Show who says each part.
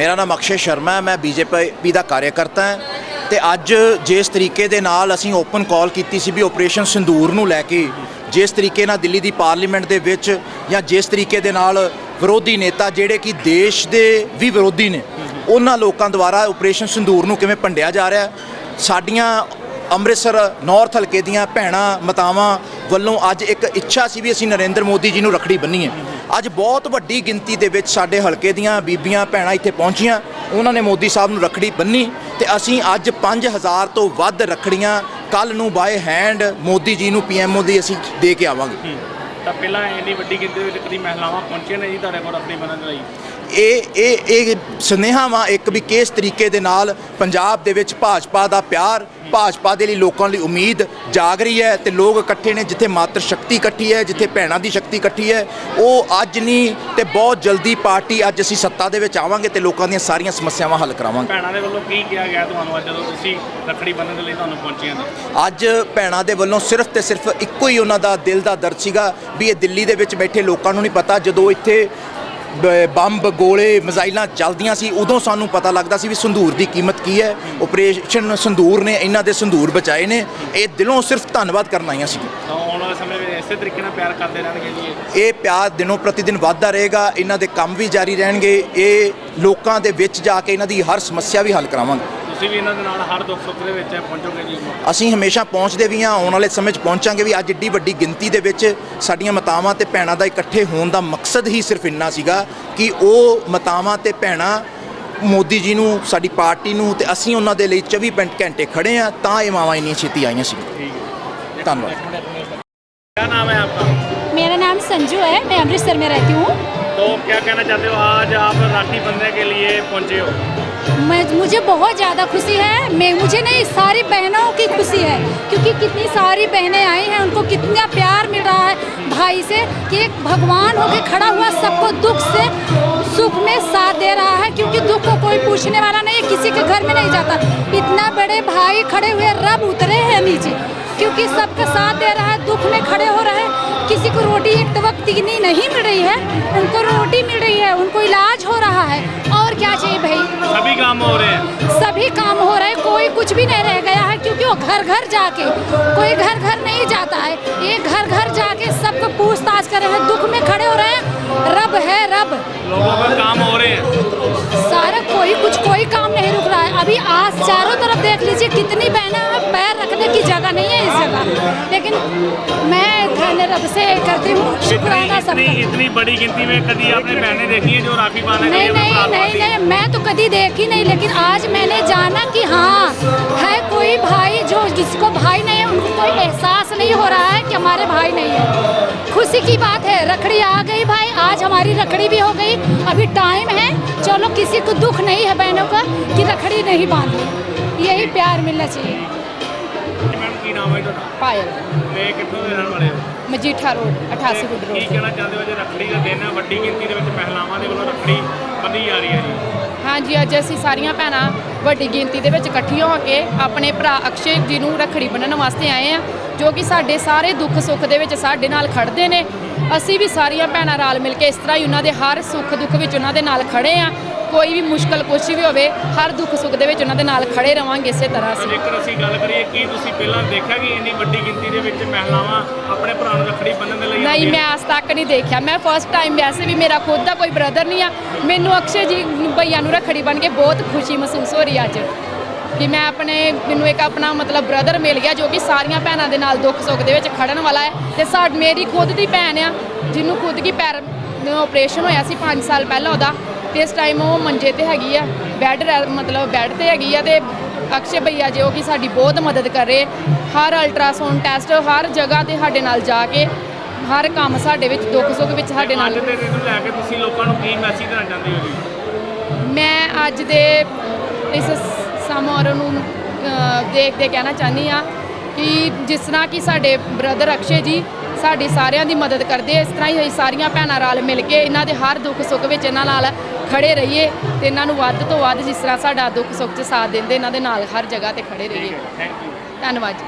Speaker 1: ਮੇਰਾ ਨਾਮ ਅਕਸ਼ੇ ਸ਼ਰਮਾ ਹੈ, ਮੈਂ ਬੀਜੇਪੀ ਦਾ ਕਾਰਜਕਰਤਾ ਹਾਂ ਤੇ ਅੱਜ ਜਿਸ ਤਰੀਕੇ ਦੇ ਨਾਲ ਅਸੀਂ ਓਪਨ ਕਾਲ ਕੀਤੀ ਸੀ ਵੀ ਆਪਰੇਸ਼ਨ ਸਿੰਦੂਰ ਨੂੰ ਲੈ ਕੇ, ਜਿਸ ਤਰੀਕੇ ਨਾਲ ਦਿੱਲੀ ਦੀ ਪਾਰਲੀਮੈਂਟ ਦੇ ਵਿੱਚ ਜਾਂ ਜਿਸ ਤਰੀਕੇ ਦੇ ਨਾਲ ਵਿਰੋਧੀ ਨੇਤਾ ਜਿਹੜੇ ਕਿ ਦੇਸ਼ ਦੇ ਵੀ ਵਿਰੋਧੀ ਨੇ, ਉਹਨਾਂ ਲੋਕਾਂ ਦੁਆਰਾ ਆਪਰੇਸ਼ਨ ਸਿੰਦੂਰ ਨੂੰ ਕਿਵੇਂ ਭੰਡਿਆ ਜਾ ਰਿਹਾ ਸਾਡੀਆਂ ਅੰਮ੍ਰਿਤਸਰ ਨਾਰਥ ਹਲਕੇ ਦੀਆਂ ਭੈਣਾਂ, ਮਤਾਵਾਂ ਵੱਲੋਂ ਅੱਜ ਇੱਕ ਇੱਛਾ ਸੀ ਵੀ ਅਸੀਂ ਨਰਿੰਦਰ ਮੋਦੀ ਜੀ ਨੂੰ ਰਖੜੀ ਬੰਨੀਏ। ਅੱਜ ਬਹੁਤ ਵੱਡੀ ਗਿਣਤੀ ਦੇ ਵਿੱਚ ਸਾਡੇ ਹਲਕੇ ਦੀਆਂ ਬੀਬੀਆਂ ਭੈਣਾਂ ਇੱਥੇ ਪਹੁੰਚੀਆਂ। ਉਹਨਾਂ ਨੇ ਮੋਦੀ ਸਾਹਿਬ ਨੂੰ ਰਖੜੀ ਬੰਨੀ ਤੇ ਅਸੀਂ ਅੱਜ 5000 ਤੋਂ ਵੱਧ ਰਖੜੀਆਂ ਕੱਲ ਨੂੰ ਬਾਏ ਹੈਂਡ ਮੋਦੀ ਜੀ ਨੂੰ ਪੀਐਮਓ ਦੀ ਅਸੀਂ ਦੇ ਕੇ ਆਵਾਂਗੇ।
Speaker 2: ਤਾਂ ਪਹਿਲਾਂ ਇੰਨੀ ਵੱਡੀ ਗਿਣਤੀ ਦੇ ਵਿੱਚ ਕਦੀ ਮਹਿਲਾਵਾਂ ਪਹੁੰਚੀਆਂ ਨੇ ਜੀ ਤੁਹਾਡੇ ਕੋਲ ਆਪਣੀ ਬਣਨ ਲਈ?
Speaker 1: ਇਹ ਇਹ ਇਹ ਸੁਨੇਹਾ ਵਾ ਇੱਕ ਵੀ ਕਿਸ ਤਰੀਕੇ ਦੇ ਨਾਲ ਪੰਜਾਬ ਦੇ ਵਿੱਚ ਭਾਜਪਾ ਦਾ ਪਿਆਰ ਭਾਜਪਾ ਦੇ ਲਈ ਲੋਕਾਂ ਲਈ ਉਮੀਦ ਜਾਗ ਰਹੀ ਹੈ ਤੇ ਲੋਕ ਇਕੱਠੇ ਨੇ ਜਿੱਥੇ ਮਾਤਰ ਸ਼ਕਤੀ ਇਕੱਠੀ ਹੈ ਜਿੱਥੇ ਭੈਣਾਂ ਦੀ ਸ਼ਕਤੀ ਇਕੱਠੀ ਹੈ ਉਹ ਅੱਜ ਨਹੀਂ ਤੇ ਬਹੁਤ ਜਲਦੀ ਪਾਰਟੀ ਅੱਜ ਅਸੀਂ ਸੱਤਾ ਦੇ ਵਿੱਚ ਆਵਾਂਗੇ ਤੇ ਲੋਕਾਂ ਦੀਆਂ ਸਾਰੀਆਂ ਸਮੱਸਿਆਵਾਂ ਹੱਲ ਕਰਾਵਾਂਗੇ।
Speaker 2: ਭੈਣਾਂ ਦੇ ਵੱਲੋਂ ਕੀ ਕਿਹਾ ਗਿਆ ਤੁਹਾਨੂੰ ਅੱਜ ਜਦੋਂ ਤੁਸੀਂ ਰੱਖੜੀ ਬੰਨ੍ਹਣ ਦੇ ਲਈ ਤੁਹਾਨੂੰ ਪਹੁੰਚੀਆਂ ਨੇ?
Speaker 1: ਅੱਜ ਭੈਣਾਂ ਦੇ ਵੱਲੋਂ ਸਿਰਫ ਤੇ ਸਿਰਫ ਇੱਕੋ ਹੀ ਉਹਨਾਂ ਦਾ ਦਿਲ ਦਾ ਦਰਦ ਸੀਗਾ ਵੀ ਇਹ ਦਿੱਲੀ ਦੇ ਵਿੱਚ ਬੈਠੇ ਲੋਕਾਂ ਨੂੰ ਨਹੀਂ ਪਤਾ ਜਦੋਂ ਇੱਥੇ ਬੰਬ ਗੋਲੇ ਮਿਜ਼ਾਈਲਾਂ ਚੱਲਦੀਆਂ ਸੀ। ਉਦੋਂ ਸਾਨੂੰ ਪਤਾ ਲੱਗਦਾ ਸੀ ਵੀ ਸੰਧੂਰ ਦੀ ਕੀਮਤ ਕੀ ਹੈ। ਆਪਰੇਸ਼ਨ ਸੰਧੂਰ ਨੇ ਇਹਨਾਂ ਦੇ ਸੰਧੂਰ ਬਚਾਏ ਨੇ। ਇਹ ਦਿਲੋਂ ਸਿਰਫ ਧੰਨਵਾਦ ਕਰਨ ਆਈਆਂ ਸੀ।
Speaker 2: ਤਾਂ ਆਉਣ ਵਾਲੇ ਸਮੇਂ ਵਿੱਚ ਇਸੇ ਤਰੀਕੇ ਨਾਲ ਪਿਆਰ ਕਰਦੇ ਰਹਿਣਗੇ ਜੀ ਇਹ।
Speaker 1: ਇਹ ਪਿਆਰ ਦਿਨੋਂ ਪ੍ਰਤੀ ਦਿਨ ਵੱਧਦਾ ਰਹੇਗਾ। ਇਹਨਾਂ ਦੇ ਕੰਮ ਵੀ ਜਾਰੀ ਰਹਿਣਗੇ। ਇਹ ਲੋਕਾਂ ਦੇ ਵਿੱਚ ਜਾ ਕੇ ਇਹਨਾਂ ਦੀ ਹਰ ਸਮੱਸਿਆ ਵੀ ਹੱਲ ਕਰਾਵਾਂਗੇ।
Speaker 2: ਤੁਸੀਂ ਵੀ ਇਹਨਾਂ ਦੇ ਨਾਲ ਹਰ ਦੁੱਖ ਸੁੱਖ ਦੇ ਵਿੱਚ ਪਹੁੰਚੋਗੇ ਜੀ
Speaker 1: ਅਸੀਂ ਹਮੇਸ਼ਾ ਪਹੁੰਚਦੇ ਵੀ ਹਾਂ ਆਉਣ ਵਾਲੇ ਸਮੇਂ 'ਚ ਪਹੁੰਚਾਂਗੇ ਵੀ ਅੱਜ ਏਡੀ ਵੱਡੀ ਗਿਣਤੀ ਦੇ ਵਿੱਚ ਸਾਡੀਆਂ ਮਾਤਾਵਾਂ ਤੇ ਭੈਣਾਂ ਦਾ ਇਕੱਠੇ ਹੋਣ ਦਾ ਮਕਸਦ ਹੀ ਸਿਰਫ ਇੰਨਾ ਸੀਗਾ ਕਿ ਉਹ ਮਾਤਾਵਾਂ ਤੇ ਭੈਣਾਂ ਮੋਦੀ ਜੀ ਨੂੰ ਸਾਡੀ ਪਾਰਟੀ ਨੂੰ ਤੇ ਅਸੀਂ ਉਹਨਾਂ ਦੇ ਲਈ 24 ਪੈਂਟ ਘੰਟੇ ਖੜੇ ਆ ਤਾਂ ਇਹ ਮਾਵਾਂ ਇੰਨੀਆਂ ਛੇਤੀ ਆਈਆਂ ਸੀ
Speaker 2: ठीक है
Speaker 1: ਧੰਨਵਾਦ
Speaker 2: क्या नाम है आपका
Speaker 3: मेरा नाम संजू है मैं अमृतसर में रहती हूँ
Speaker 2: तो क्या कहना चाहते हो आज आप राखी बंधने के लिए पहुंचे हो
Speaker 3: मैं, मुझे बहुत ज़्यादा खुशी है। मैं, मुझे नहीं सारी बहनों की खुशी है, क्योंकि कितनी सारी बहनें आई हैं, उनको कितना प्यार मिल रहा है भाई से कि एक भगवान होके खड़ा हुआ सबको दुख से, सुख में साथ दे रहा है, क्योंकि दुख को कोई पूछने वाला नहीं, किसी के घर में नहीं जाता। इतना बड़े भाई खड़े हुए, रब उतरे हैं नीचे, क्योंकि सबका साथ दे रहा है, दुख में खड़े हो रहे हैं। किसी को रोटी एक वक्त इतनी नहीं मिल रही है, उनको रोटी मिल रही है, उनको इलाज हो रहा है, और क्या चाहिए भाई?
Speaker 2: काम हो रहे हैं।
Speaker 3: सभी काम हो रहे हैं। कोई कुछ भी नहीं रह गया है क्योंकि वो घर घर जाके कोई घर घर नहीं जाता है। ये घर घर जाके सबको पूछताछ कर रहे हैं दुख में खड़े हो रहे हैं। रब है रब।
Speaker 2: लोगों का काम हो रहे हैं।
Speaker 3: सारा कोई कुछ कोई काम नहीं रुक रहा है। अभी आज चारों तरफ़ देख लीजिए कितनी बहना पैर रखने की जगह नहीं है इस जगह। लेकिन मैं धन्य रब से करती हूँ।
Speaker 2: जाएगा
Speaker 3: सबका।
Speaker 2: इतनी बड़ी गिनती में कभी आपने बहनें देखी है जो राखी बांधने
Speaker 3: नहीं नहीं नहीं नहीं मैं तो कभी देखी नहीं लेकिन आज मैंने जाना कि हाँ है कोई भाई जो जिसको भाई नहीं है उनको कोई एहसास नहीं हो रहा है कि हमारे भाई नहीं है। खुशी की बात है रखड़ी आ गई भाई आज हमारी रखड़ी भी हो गई। अभी टाइम है चलो किसी को दुख नहीं है बहनों का कि रखड़ी नहीं बांधी। यही प्यार मिलना चाहिए। पायल।
Speaker 2: मैं कितने दिन वाले हूँ? ਮਜੀਠਾ
Speaker 3: ਰੋਡ 88 ਫੁੱਟ ਰੋਡ
Speaker 2: ਕੀ ਕਹਿਣਾ ਚਾਹੁੰਦੇ ਹੋ ਜੇ ਰੱਖੜੀ ਦਾ ਦਿਨ ਵੱਡੀ ਗਿਣਤੀ ਦੇ ਵਿੱਚ ਮਹਿਲਾਵਾਂ ਦੇ ਵੱਲੋਂ ਰੱਖੜੀ ਬੰਨੀ ਜਾ ਰਹੀ ਹੈ ਜੀ।
Speaker 4: ਹਾਂਜੀ ਅੱਜ ਅਸੀਂ ਸਾਰੀਆਂ ਭੈਣਾਂ ਵੱਡੀ ਗਿਣਤੀ ਦੇ ਵਿੱਚ ਇਕੱਠੀਆਂ ਹੋ ਕੇ ਆਪਣੇ ਭਰਾ ਅਕਸ਼ੇ ਜੀ ਨੂੰ ਰੱਖੜੀ ਬੰਨਣ ਵਾਸਤੇ ਆਏ ਆ ਜੋ ਕਿ ਸਾਡੇ ਸਾਰੇ ਦੁੱਖ ਸੁੱਖ ਦੇ ਵਿੱਚ ਸਾਡੇ ਨਾਲ ਖੜਦੇ ਨੇ। ਅਸੀਂ ਵੀ ਸਾਰੀਆਂ ਭੈਣਾਂ ਰਲ ਮਿਲ ਕੇ ਇਸ ਤਰ੍ਹਾਂ ਹੀ ਉਹਨਾਂ ਦੇ ਹਰ ਸੁੱਖ ਦੁੱਖ ਵਿੱਚ ਉਹਨਾਂ ਦੇ ਨਾਲ ਖੜੇ ਆ ਕੋਈ ਵੀ ਮੁਸ਼ਕਲ ਕੁਛ ਵੀ ਹੋਵੇ ਹਰ ਦੁੱਖ ਸੁੱਖ ਦੇ ਵਿੱਚ ਉਹਨਾਂ ਦੇ ਨਾਲ ਖੜੇ ਰਵਾਂਗੇ ਇਸੇ ਤਰ੍ਹਾਂ ਅਸੀਂ।
Speaker 2: ਜੇਕਰ ਅਸੀਂ ਗੱਲ ਕਰੀਏ ਕੀ ਤੁਸੀਂ ਪਹਿਲਾਂ ਦੇਖਿਆ ਕਿ ਇੰਨੀ ਵੱਡੀ ਗਿਣਤੀ ਦੇ ਵਿੱਚ ਮਹਿਲਾਵਾਂ ਆਪਣੇ ਭਰਾ ਨੂੰ ਰੱਖੜੀ ਬੰਨ੍ਹਣ ਦੇ ਲਈ
Speaker 4: ਨਹੀਂ? ਮੈਂ ਅੱਜ ਤੱਕ ਨਹੀਂ ਦੇਖਿਆ। ਮੈਂ ਫਸਟ ਟਾਈਮ ਵੈਸੇ ਵੀ ਮੇਰਾ ਖੁਦ ਦਾ ਕੋਈ ਬ੍ਰਦਰ ਨਹੀਂ ਆ। ਮੈਨੂੰ ਅਕਸ਼ੇ ਜੀ ਭਈਆ ਨੂੰ ਰੱਖੜੀ ਬਣ ਕੇ ਬਹੁਤ ਖੁਸ਼ੀ ਮਹਿਸੂਸ ਹੋ ਰਹੀ ਅੱਜ। ਕਿ ਮੈਂ ਆਪਣੇ ਮੈਨੂੰ ਇੱਕ ਆਪਣਾ ਮਤਲਬ ਬ੍ਰਦਰ ਮਿਲ ਗਿਆ ਜੋ ਕਿ ਸਾਰੀਆਂ ਭੈਣਾਂ ਦੇ ਨਾਲ ਦੁੱਖ ਸੁੱਖ ਦੇ ਵਿੱਚ ਖੜਨ ਵਾਲਾ ਹੈ। ਤੇ ਸਾਡ ਮੇਰੀ ਖੁਦ ਦੀ ਭੈਣ ਆ ਜਿਹਨੂੰ ਖੁਦ ਕੀ ਪੈਰ ਆਪਰੇਸ਼ਨ ਹੋਇਆ ਸੀ 5 ਸਾਲ ਪਹਿਲਾਂ ਉਹਦਾ। ਤੇ ਇਸ ਟਾਈਮ ਉਹ ਮੰਜੇ ਤੇ ਹੈਗੀ ਆ ਬੈੱਡ ਮਤਲਬ ਬੈੱਡ ਤੇ ਹੈਗੀ ਆ ਤੇ ਅਕਸ਼ੇ ਭਈਆ ਜੋ ਕਿ ਸਾਡੀ ਬਹੁਤ ਮਦਦ ਕਰ ਰਹੇ। ਹਰ ਅਲਟਰਾਸਾਊਂਡ ਟੈਸਟ ਹਰ ਜਗ੍ਹਾ ਤੇ ਸਾਡੇ ਨਾਲ ਜਾ ਕੇ ਹਰ ਕੰਮ ਸਾਡੇ ਵਿੱਚ ਦੁੱਖ ਸੁੱਖ ਵਿੱਚ ਸਾਡੇ ਨਾਲ।
Speaker 2: ਅੱਜ ਦੇ ਦਿਨ ਨੂੰ ਲੈ ਕੇ ਤੁਸੀਂ ਲੋਕਾਂ ਨੂੰ ਕੀ ਮੈਸੇਜ ਦੇਣਾ ਚਾਹੁੰਦੇ ਹੋ ਜੀ?
Speaker 4: ਮੈਂ ਅੱਜ ਦੇ ਇਸ ਸਮਾਰੋਹ ਨੂੰ ਦੇਖ ਕੇ ਕਹਿਣਾ ਚਾਹੁੰਦੀ ਆ ਕਿ ਜਿਸ ਤਰ੍ਹਾਂ ਕਿ ਸਾਡੇ ਬ੍ਰਦਰ ਅਕਸ਼ੇ ਜੀ ਸਾਡੀ ਸਾਰਿਆਂ ਦੀ ਮਦਦ ਕਰਦੇ ਇਸ ਤਰ੍ਹਾਂ ਹੀ ਸਾਰੀਆਂ ਭੈਣਾਂ ਰਲ ਮਿਲ ਕੇ ਇਹਨਾਂ ਦੇ ਹਰ ਦੁੱਖ ਸੁੱਖ ਵਿੱਚ ਇਹਨਾਂ ਨਾਲ ਖੜੇ ਰਹੀਏ ਤੇ ਇਹਨਾਂ ਨੂੰ ਵੱਧ ਤੋਂ ਵੱਧ ਜਿਸ ਤਰ੍ਹਾਂ ਸਾਡਾ ਦੁੱਖ ਸੁੱਖ 'ਚ ਸਾਥ ਦਿੰਦੇ ਇਹਨਾਂ ਦੇ ਨਾਲ ਹਰ ਜਗ੍ਹਾ ਤੇ ਖੜੇ ਰਹੀਏ।
Speaker 2: ਥੈਂਕ ਯੂ
Speaker 4: ਧੰਨਵਾਦ ਜੀ।